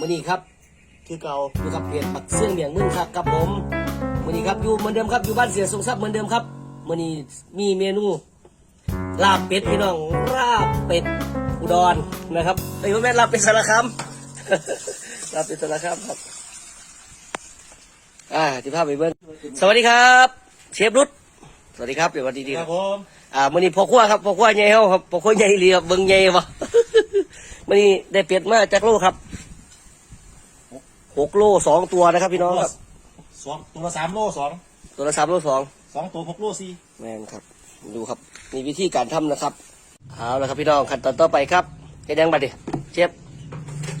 มื่อนี้ครับ คือเก่าอยู่กับเพจปักเสื้องเมียงมึงครับกับผมมื่อนี้ครับอยู่เหมือนเดิมครับอยู่บ้านเสียทรงทรัพย์เหมือนเดิมครับมื่อนี้มีเมนูลาบเป็ดพี่น้องลาบเป็ดอุดรนะครับไอ้ยพ่อแม่นลาบเป็ดสารคามลาบเป็ดสารคามครับอ่าที่ภาพไปเบิ้งสวัสดีครับ เชฟรุดสวัสดีครับเดี๋ยววันดีๆคครัรับบผมอ่ามื่อนี้พ่อครัวครับพ่อครัวใหญ่เฮาครับพ่อครัวใหญ่เรียบเบิ่งใหญ่วะมื่อนี้ได้เป็ดมาจากโลครับ หกโลสองตัวนะครับพี่น้องครับสองตัวละสามโลสองตัวละสามโลสองสองตัวหกโลสี่แม่นครับ ดูครับ มีวิธีการทำนะครับเอาละครับพี่น้องขั้นตอนต่อไปครับเฮ็ดยังบัดดิเชฟ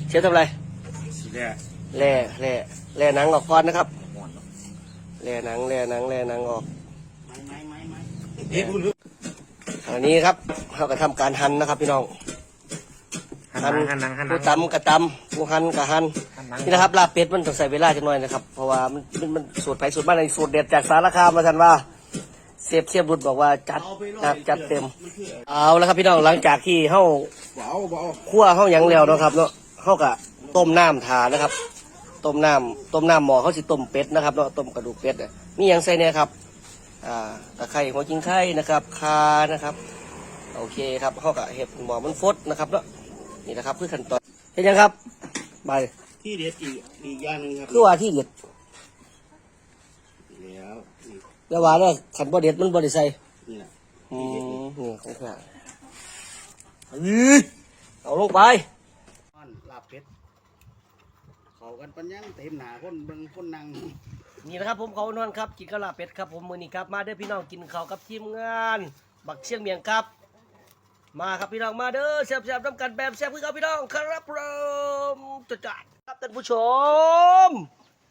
เชฟทำอะไรสีแดงแล่แล่แล่หนังออกก่อนนะครับแล่หนังแล่หนังแล่หนังออกไม้ไม้ไม้เฮ้ยดูลึกอันนี้ครับเราก็ทำการหั่นนะครับพี่น้อง หันหนังหันหนังหันหนัผู้งตำกระตำผู้หั่นกระหั่นหันหนัง นี่นะครับลาบเป็ดมันต้องใส่เวลาจังหน่อยนะครับเพราะว่ามันมันมันสูตรไผ่สูตรบ้านในสูตรเด็ดจากสารคามมาทันว่าเสียบเสียบบุตรบอกว่าจัดจัดจัดเต็ม เอาแล้วครับพี่น้องหลังจากที่เฮาเบาเบาคั่วเฮาหยังแล้วเนาะครับเนาะเฮากะต้มน้ำทานะครับต้มน้ำต้มน้ำหม้อเขาสิต้มเป็ดนะครับเนาะต้มกระดูกเป็ดอะมีหยังใส่เนี่ยครับอ่าตะไคร้หัวจิงไข่นะครับคานะครับ โอเคครับเฮากะเห็ดหม้อมันฟดนะครับเนาะ นี่นะครับคือขั้นตอนเห็นยังครับไปที่เด็ดอีกอีกอย่างหนึ่งครับคือว่าที่เด็ดแล้วนี่แล้วว่าเนี่ยขันบ่เด็ดมันบ่ได้ใส่นี่แหละอืมนี่ของข้าอื้อเอาลงไปอ่อนลาบเป็ดเขากันปัญญาเต็มหนาคนเบิ่งคนนั่งนี่นะครับผมเขานอนครับกินข้าวลาบเป็ดครับผมมือนี้ครับมาเด้อพี่น้องกินข้าวกับทีมงาน บักเชียงเมียงครับ มาครับพี่น้องมาเด้อแซ่บๆน้ำกันแบบแซ่บคือครับพี่น้องครับผมจัดๆครับท่านผู้ชม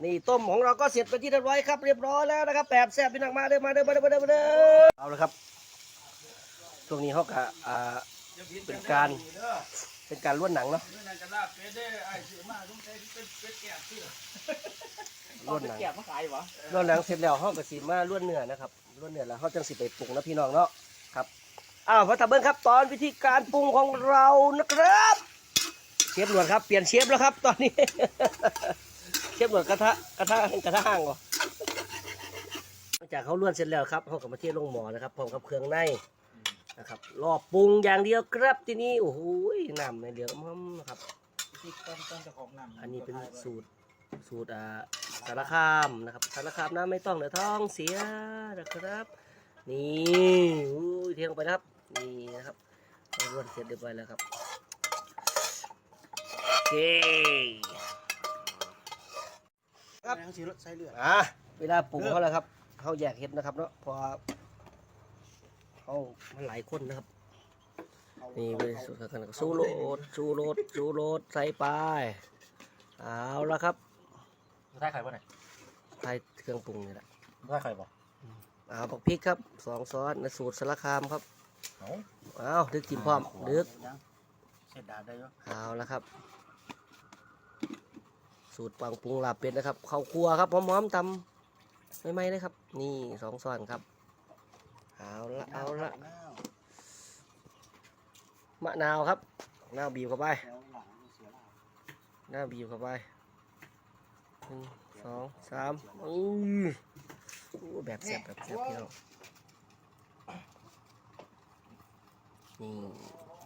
นี่ต้มของเราก็เสร็จไปที่เรียบร้อยครับเรียบร้อยแล้วนะครับแบบแซ่บพี่น้องมาเด้อมาเด้อมาเด้อมาเด้อมาเด้อเอาละครับช่วงนี้เขาก็อ่าเป็นการเป็นการล้วนหนังเนาะล้วนหนังแกะมาขายวะล้วนหนังเสร็จแล้วเขาก็สีมาล้วนเนื้อนะครับล้วนเนื้อแล้วเขาจังสิไปปรุงนะพี่น้องเนาะครับ อ้าวพระตาเบิ้งครับ ตอนวิธีการปรุงของเรานะครับ เชฟหนวดครับ เปลี่ยนเชฟแล้วครับ ตอนนี้ เชฟหนวดกระทะกระทะกระทะห่างก่อนหลังจากเขาล้วนเสร็จแล้วครับเขาก็มาเทลงหม้อนะครับพร้อมกับเครื่องในนะครับรอปรุงอย่างเดียวครับที่นี่โอ้โหน้ำในเหลืองมันนะครับที่ต้นต้นจะของน้ำอันนี้เป็นสูตรสูตรอ่าสารคามนะครับสารคามนะไม่ต้องเดือดท้องเสียนะครับ นี่อู้ยเทลงไปนะครับ นี่นะครับเรารวนเสร็จเรียบร้อยแล้วครับโอเคครับทั้งสีรถใส่เลือดอะเวลาปรุงเขาแล้วครับเขาแยกเห็ดนะครับเนาะเพอเขามันหลายคนนะครับนี่เป็นสูตรกันสูโรดสูโรดสูโรดใส่ไปเอาละครับใส่ไข่ป่ะเนี่ยใส่เครื่องปรุงนี่แหละใส่ไข่ป่ะเอาผักพริกครับสองซอสในสูตรสารคามครับ เอาเอาดึกจิ้มพร้อมดึกเสร็จดาบได้ยเอาละครับ สูตรปังปรุงลาบเป็ดนะครับข้าวคั่วครับหอมๆตำไม่ไหมเลยครับ นี่สองซ้อนครับ เอาละเอาละมะนาวครับมะนาวบีบเข้าไปมะนาวบีบเข้าไปหนึ่งสองสามอืออู้แบบแซ่บแบบแซ่บพี่น้อง นี่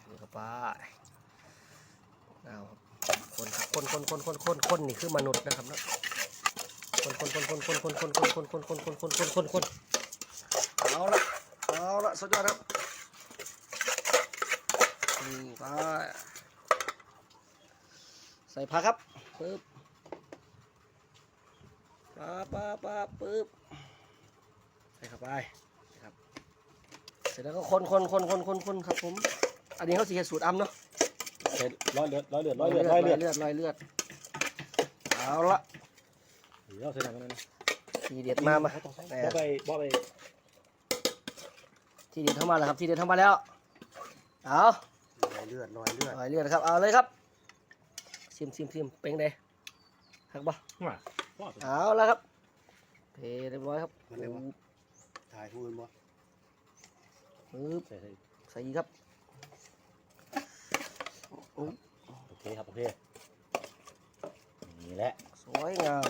บีบเข้าไปเอาคนครับคนคนคนคนคนคนนี่คือมนุษย์นะครับเนาะคนคนคนคนคนคนคนคนคนคนคนคนคนคนคนคนเอาละเอาละสุดยอดครับนี่ไปใส่ผักครับปึ๊บป๊าป๊าป๊าปึ๊บใส่เข้าไป เสร็จแล้วก็คนคนคนคนคนคนครับผม อันนี้เขาสีสูตรอ้ำเนาะร้อยเลือดร้อยเลือดร้อยเลือดร้อยเลือดเลือดรอยเลือดเอาละเดี๋ยวเสร็จแล้วนะทีเด็ดมามาบ่ไปบ่ไปทีเด็ดเข้ามาแล้วครับทีเด็ดเข้ามาแล้วเอาร้อยเลือดร้อยเลือดรอยเลือดครับเอาเลยครับซิมซิมซิมเป็นไงหักบ่ว่าเอาแล้วครับเทเรียบร้อยครับถ่ายพูดบ่ ปึ๊บใส่ใส่ใส่อีกครับโอเคครับ โอเค นี่แหละ สวยงาม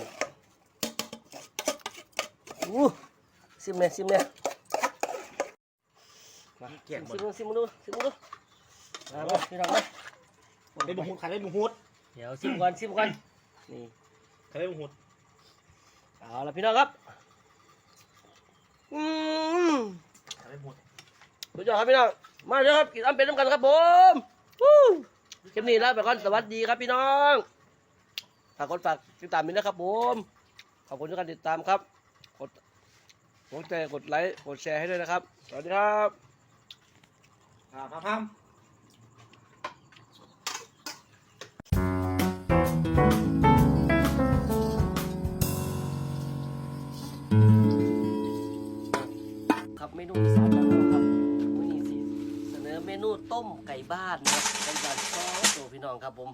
อู้ซิมเนี่ยซิมเนี่ยมาเกลียดหมซิดมดูซิมดูซิมดูมามาพี่น้องมาเล่นบุหุดขายเล่นบุหุดเดี๋ยวซิมก่อนซิมก่อนนี่ขายเล่นบุหุดเอาละพี่น้องครับอืมขายเล่นบุหุด สุดยอดครับพี่น้อง มาเลยครับกินอ้ำเป็นน้ำกันครับผมวู้คลิปนี้ลาไปก่อนสวัสดีครับพี่น้องฝากกดฝากติดตามด้วยนะครับผมขอบคุณทุกการติดตามครับกดกดแชร์กดไลค์กดแชร์ให้ด้วยนะครับ สวัสดีครับอ่าพามพามครับเมนูอีสาน นอเมนูต้มไก่บ้านนะครับไก่บ้านสองตัวพี่น้องครับผม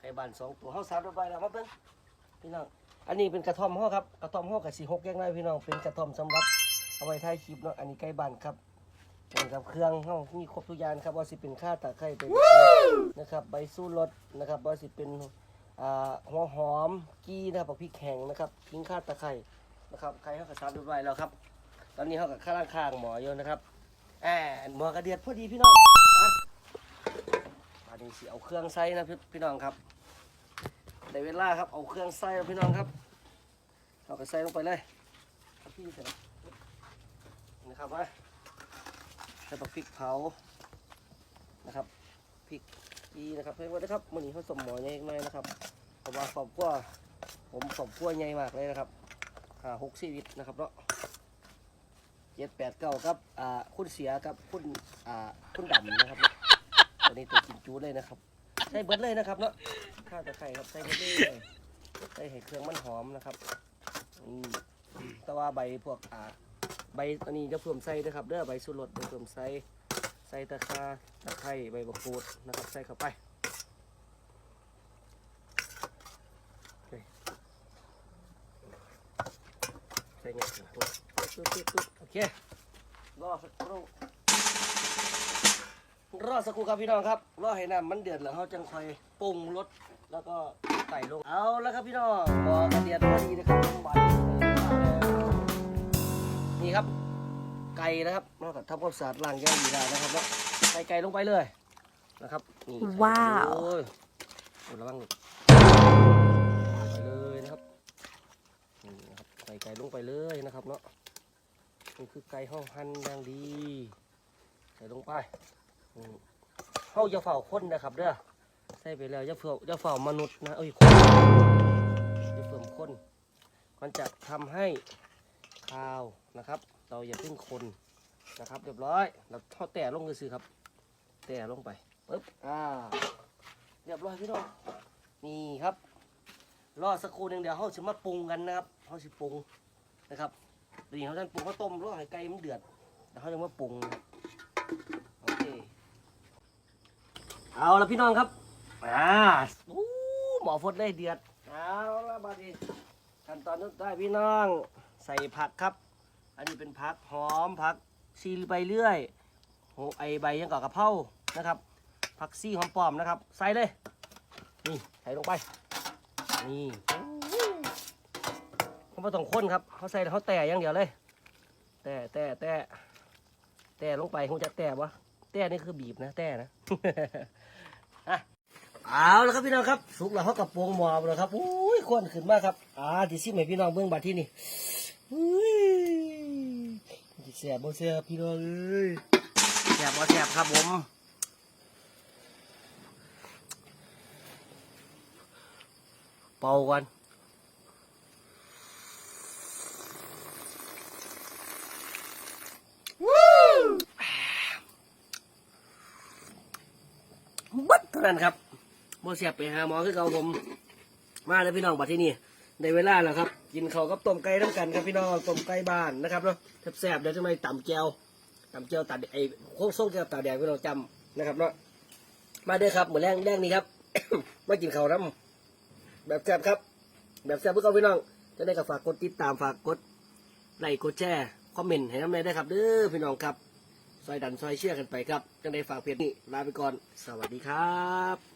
ไก่บ้านสองตัวเฮาสามตัวไปแล้วมาเพิ่งพี่น้อง อันนี้เป็นกระท่อมห่อครับ กระท่อมห่อกับสีหกแยกน้อยพี่น้อง เป็นกระท่อมสำหรับเอาไว้ท้ายคลิปเนาะ อันนี้ไก่บ้านครับเป็นกับเครื่องเฮามีครบทุกอย่างครับว่าสิเป็นข้าตะไคร้เป็นนะครับ ใบสู้รสนะครับว่าสิเป็นอ่าหัวหอมกี้นะครับพริกแข็งนะครับขิงข้าตะไคร้นะครับ ไข่เฮากับสามตัวไปแล้วครับ ตอนนี้เขากับข้างข้างๆหมออยู่นะครับ แอบหมอกระเดียดพอดีพี่น้องนะตอนนี้สิเอาเครื่องใส่นะพี่พี่น้องครับได้เวลาครับเอาเครื่องใส่แล้วพี่น้องครับเอากระใส่ลงไปเลยพี่เสร็จนะครับว่าใส่ปักพริกเผานะครับพริกอีนะครับเพื่อนๆนะครับมื่อนี้เขาสมหมอใหญ่หน่อยนะครับเพราะว่าครอบครัวผมครอบครัวใหญ่มากเลยนะครับห้าหกชีวิตนะครับเนาะ เจ็ดแปดเก้าครับอ่าคุณเสียครับคุณอ่าคุณดำนะครับตอนนี้ตัวกินจูดเลยนะครับใส่เบิดเลยนะครับเนาะข้าวตะไคร้ครับใส่เบิดเลยใส่ให้เครื่องมันหอมนะครับอืมแต่ว่าใบพวกอ่าใบอันนี้จะเพิ่มใส่นะครับเด้อใบสุรสจะเพิ่มใส่ใส่ตะคาตะไคร้ใบมะกรูดนะครับใส่เข้าไปโอเคใส่เงี้ย ปุ๊บปุ๊บปุ๊บปุ๊บโอเครอสักครู่รอสักครู่ครับพี่น้องครับรอให้น้ำมันเดือดแล้วเขาจังค่อยปรุงรสแล้วก็ใส่ลงเอาแล้วครับพี่น้องบอกระเดียดพอดีนะครับหวานนี่ครับ ไก่นะครับนอกจากทำความสะอาดล้างแก้วดีแล้วนะครับเนาะใส่ไก่ลงไปเลยนะครับนี่ว้าวโอ้ยโอ้ยระวังหลุดไปเลยนะครับนี่นะครับใส่ไก่ลงไปเลยนะครับเนาะ นี่คือไก่ห้องหั่นอย่างดี ใส่ลงไปอืมเฮาจะเฝ้าคนนะครับเด้อใส่ไปแล้วจะเฝ้าจะเฝ้ามนุษย์นะเอ้ยคนจะเฝ้าคนมันจะทำให้ข้าวนะครับ เราอย่าเพิ่งคนนะครับ เรียบร้อยเราทอดแต่ลงเลยสิครับ แต่ลงไปปึ๊บอ่าเรียบร้อยพี่น้องนี่ครับรอสักครู่หนึ่งเดี๋ยวเขาจะมาปรุงกันนะครับเขาจะปรุงนะครับ เดี๋ยวเขาจะปรุงข้าวต้มรอให้ไก่มันเดือดแล้วเขาจะมาปรุงโอเคเอาละพี่น้องครับอ่าอู้หมอฟดได้เดือดเอาละบาดีขั้นตอนนี้ได้พี่น้องใส่ผักครับ อันนี้เป็นผักหอมผักซีไปเรื่อยโหไอใบยังก่อกระเพรานะครับ ผักซี่หอมปลอมนะครับ ใส่เลย นี่ ใส่ลงไป นี่ เขาไม่ต้องข้นครับเขาใส่เขาแต่อย่างเดียวเลย แต่แต่แต่แต่ลงไปคงจะแต่วะแต่นี่คือบีบนะ แต่นะอะเอาแล้วครับพี่น้องครับ สุกแล้วเขากับปวงหมอบแล้วครับอุ้ยควนขึ้นมากครับอ่าที่ซิมให้พี่น้องเบื้องบัดที่นี่อุ้ยสิแสบบ่แสบพี่น้องเอ้ยแสบบ่แสบครับผมเป่ากันบัดเท่า นั้นครับโมเสียบไปหาหมอคือเก่าผม มาแล้วพี่น้องบัดที่นี่ในเวลาแล้วครับ กินข้าวกับต้มไก่น้ำกันครับพี่น้องต้มไก่บ้านนะครับเนาะแซ่บๆเดี๋ยวจะไม่ต่ำแจวต่ำแจวตัดไอ้โค้งส้งแจวตาแดงพี่น้องจำนะครับเนาะมาเด้อครับเหมือนแรงแรงนี้ครับมากินข้าวน้ำแบบแซ่บครับ แบบแซ่บเพื่อเอาพี่น้องจะได้กับฝากกดติดตามฝากกดไลค์กดแชร์คอมเมนต์ให้น้ำเนยได้ครับเด้อพี่น้องครับ ซอยดันซอยเชื่อกันไปครับจังได้ฝากเพจนี้ลาไปก่อน สวัสดีครับ